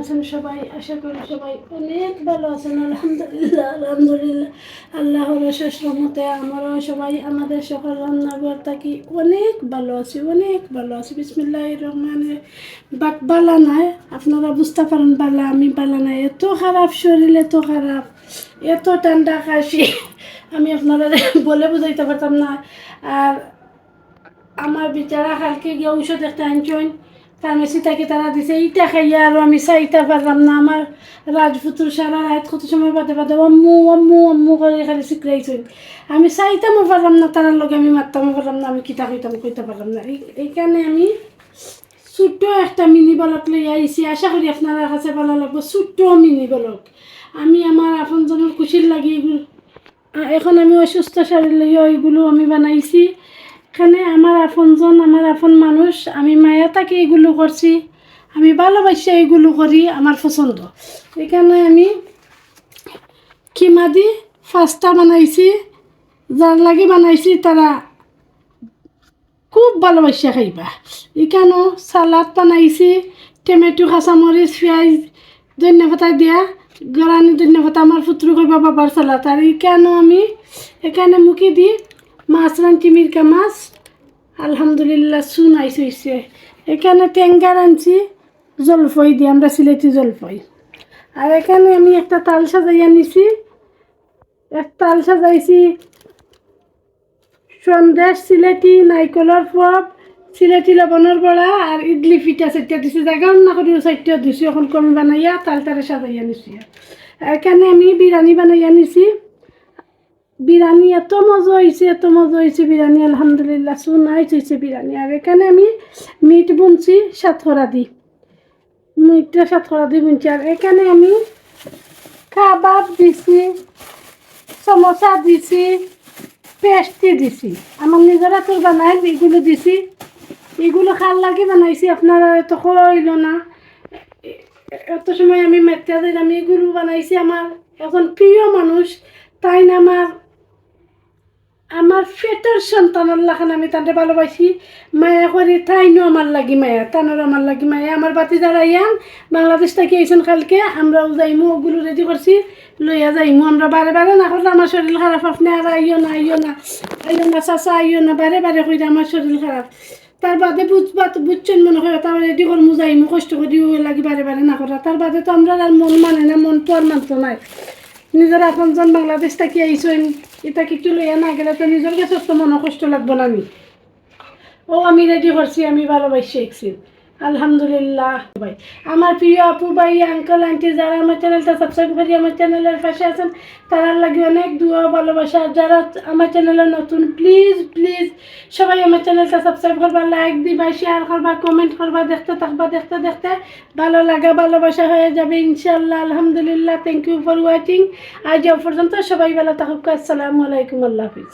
আছেন সবাই? আশা করি সবাই অনেক ভালো আছেন, আলহামদুলিল্লাহ আলহামদুলিল্লাহ। আল্লাহর শেষ রহমতে আমরাও সবাই আমাদের সকল রান্নাঘর থাকি অনেক ভালো আছি, অনেক ভালো আছি। বিসমিল্লাহ রহমানে বাক, বালা নাই। আপনারা বুঝতে পারেন বালা, আমি বালা নাই। এত খারাপ শরীর, এত খারাপ, এত ঠান্ডা কাশি। আমি আপনারা বলে বুঝাইতে পারতাম না। আর আমার বিচারা কালকে গিয়ে ঔষধ একটা আনছেন ফার্মেসি থেকে তারা দিছে, এইটা খাইয়া আর আমি চাইতে পারলাম না, আমার রাজপুতুর সারা রাত কত সময় বাদে বাদে আম্মু আম্মু আম্মু করে খালি শিখরাইছেন আমি চাইতামও পারলাম না, তারার লগে আমি মারতামও পারলাম না, আমি কিতা কইতাম, কইতে পারলাম না। এই- এইখানে আমি ছোট্ট একটা মিনি বলক লই আইছি, আশা করি আপনারা কাছে ভালো লাগবে, ছোট্ট মিনি বলক। আমি আমার আপনজনের খুশির লাগি এখন আমি অসুস্থ শরীর লইয়া এইগুলো আমি বানাইছি। এখানে আমার আপনজন, আমার আপন মানুষ, আমি মায়া তাকে এগুলো করছি, আমি ভালোবাসি এইগুলো করি আমার পছন্দ। এখানে আমি কিমা দি ফাস্টা বানাইছি, যার লাগি বানাইছি তারা খুব ভালোবাসা খাইবা। এখানেও সালাদ বানাইছি, টমেটো, কাঁচামরিচ, পেঁয়াজ ধন্যপাতা দিয়া গরানি ধন্যপাতা আমার পুত্র কইবা বাবার সালাদ। আর এখানেও আমি, এখানে মুখে দি মাছ রাঁধছি মিরকা মাছ। আলহামদুলিল্লাহ চুন আইসে হইছে। এখানে টেঙ্গা রাঁধছি জলফই দিয়ে আমরা সিলেটি জলফই। আর এখানে আমি একটা তাল সাজাইয়া নিছি। এক তাল সাজাইছি সন্দেশ সিলেটি, নাইকলের পপ, সিলেটি লবণের বড়া আর ইডলি পিঠা চারটা দিছি। জায়গা না করি চারটা দিছি। এখন কমি বানাইয়া তাল তালে সাজাইয়া নিছি। এখানে আমি বিরিয়ানি বানাইয়া নিছি। বিরিয়ানি, এত মজা হয়েছে, এত মজা হয়েছে বিরিয়ানি, আলহামদুলিল্লাহ সু নাইস হয়েছে বিরিয়ানি। আর এখানে আমি মিট বুনছি সাতখরা দি। মিটটা সাতখরা দি বুনছি। আর এখানে আমি কাবাব দিছি, সমোসা দিছি পেস্টি দিছি। আমার নিজের হাতের বানাই, এগুলো দিছি। এগুলো খাল লাগে বানাইছি, আপনারা এত কইল না। এত সময় আমি মেট্টা দিন আমি এগুলো বানাইছি। আমার এখন প্রিয় মানুষ, তাই না? আমার আমার ফেটের সন্তানের লাখান আমি তাদের ভালোবাসি। মায়া করি, তাইনও আমার লাগি মায়া তানোর আমার লাগি মায়া। আমার বাতি যারা ইয়ান বাংলাদেশ থেকে আইসেন কালকে আমরাও যাইমু ওগুলো রেডি করছি, লইয়া যাইমু। আমরা বারে বারে না করলে আমার শরীর খারাপ, আপনি আর আইও না আইও না আইও না, চাচা আইও না, বারে বারে কইলে আমার শরীর খারাপ। তার বাদে বুঝবা বুঝছেন মনে হয় তার রেডি করমু, যাইমু, কষ্ট করি লাগি বারে বারে না করা। তার বাদে তো আমরা আর মন মানে না, মন তো আর মানতো নাই। নিজের আপনজন বাংলাদেশ থাকি আইসইন এটা কিছু লইয়া না গেলে তো নিজের কাছে মনে কষ্ট লাগবো না আমি। ও আমি রেডি করছি, আমি ভালোবাসি একছি আলহামদুলিল্লাহ। ভাই, আমার প্রিয় আপু, ভাই আঙ্কল আন্টি যারা আমার চ্যানেলটা সাবস্ক্রাইব করি আমার চ্যানেলের পাশে আছেন তারার লাগে অনেক দুয়া ভালোবাসা। যারা আমার চ্যানেলে নতুন প্লিজ প্লিজ সবাই আমার চ্যানেলটা সাবস্ক্রাইব করবা লাইক দিবা শেয়ার করবা কমেন্ট করবা, দেখতে থাকবা, দেখতে দেখতে ভালো লাগা, ভালোবাসা হয়ে যাবে ইনশাল্লাহ আলহামদুলিল্লাহ। থ্যাংক ইউ ফর ওয়াচিং আজ পর্যন্ত সবাই ভালো থাকুক। আসসালামু আলাইকুম, আল্লাহ হাফিজ।